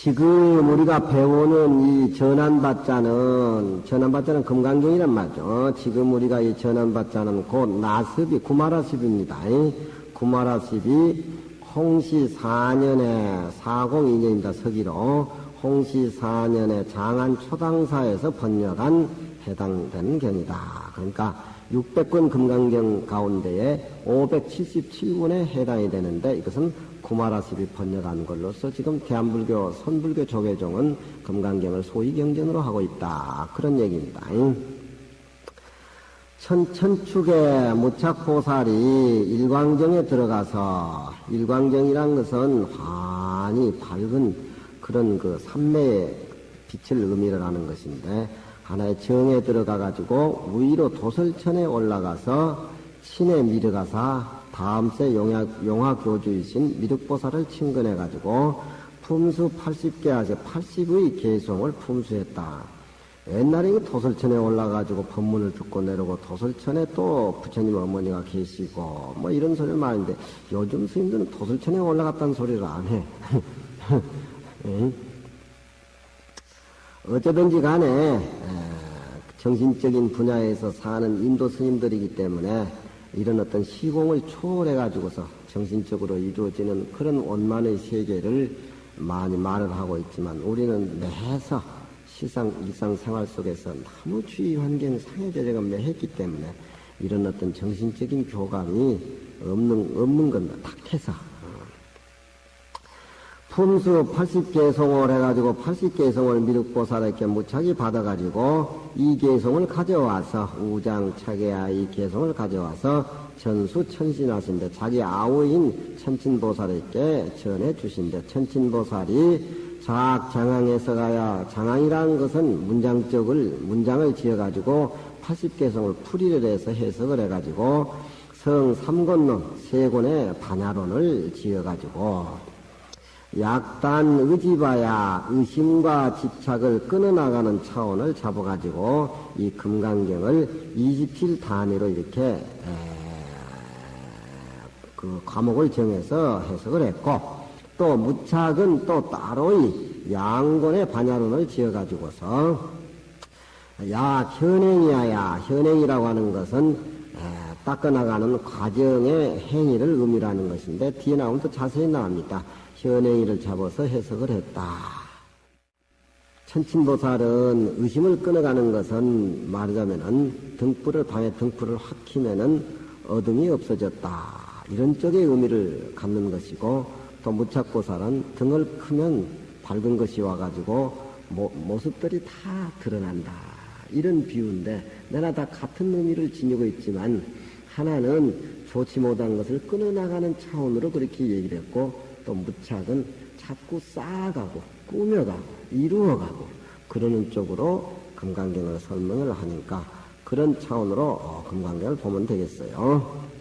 지금 우리가 배우는 이 전환받자는, 전환받자는 금강경이란 말이죠. 지금 우리가 이 전환받자는 곧 나습이, 구마라습입니다. 구마라습이 홍시 4년에 402년입니다. 서기로. 홍시 4년에 장안 초당사에서 번역한 해당되는 경이다. 그러니까 600권 금강경 가운데에 577권에 해당이 되는데 이것은 구마라습이 번역한 걸로서 지금 대한불교 선불교 조계종은 금강경을 소위 경전으로 하고 있다. 그런 얘기입니다. 천, 천축의 무착보살이 일광정에 들어가서 일광정이란 것은 환히 밝은 그런 그 삼매의 빛을 의미를 하는 것인데 하나의 정에 들어가 가지고 위로 도설천에 올라가서 신의 미르가사 다음세 용화, 용화 교주이신 미륵보살을 친근해 가지고 품수 80개 하세 80의 개송을 품수했다. 옛날에 그 도설천에 올라가지고 법문을 듣고 내려오고 도설천에 또 부처님 어머니가 계시고 뭐 이런 소리를 많은데 요즘 스님들은 도설천에 올라갔다는 소리를 안 해. 어쩌든지 간에 정신적인 분야에서 사는 인도 스님들이기 때문에 이런 어떤 시공을 초월해 가지고서 정신적으로 이루어지는 그런 원만의 세계를 많이 말을 하고 있지만 우리는 매서 시상 일상생활 속에서 너무 주위 환경 상해제제가 매했기 때문에 이런 어떤 정신적인 교감이 없는 없는 겁니다. 탁해서 품수 80개송을 해가지고 80개송을 미륵보살에게 무차기 받아가지고 이 개송을 가져와서 우장차게야 이 개송을 가져와서 전수 천신하신데 자기 아우인 천친보살에게 전해 주신데 천친보살이 작장항에서 가야 장항이라는 것은 문장적을 문장을 지어가지고 80개송을 풀이를 해서 해석을 해가지고 성 삼권론 세 권의 반야론을 지어가지고 약단 의지바야 의심과 집착을 끊어나가는 차원을 잡아가지고 이 금강경을 27단위로 이렇게 그 과목을 정해서 해석을 했고 또 무착은 또 따로의 양권의 반야론을 지어가지고서 야 현행이야 야 현행이라고 하는 것은 닦아나가는 과정의 행위를 의미하는 것인데 뒤에 나오면 또 자세히 나옵니다. 현행이를 잡아서 해석을 했다. 천친보살은 의심을 끊어가는 것은 말하자면은 등불을 방에 등불을 확 키면은 어둠이 없어졌다. 이런 쪽의 의미를 갖는 것이고 또 무착보살은 등을 크면 밝은 것이 와가지고 모, 모습들이 다 드러난다. 이런 비유인데 내가 다 같은 의미를 지니고 있지만 하나는 좋지 못한 것을 끊어나가는 차원으로 그렇게 얘기를 했고 또 무착은 자꾸 쌓아가고 꾸며가고 이루어가고 그러는 쪽으로 금강경을 설명을 하니까 그런 차원으로 어, 금강경을 보면 되겠어요.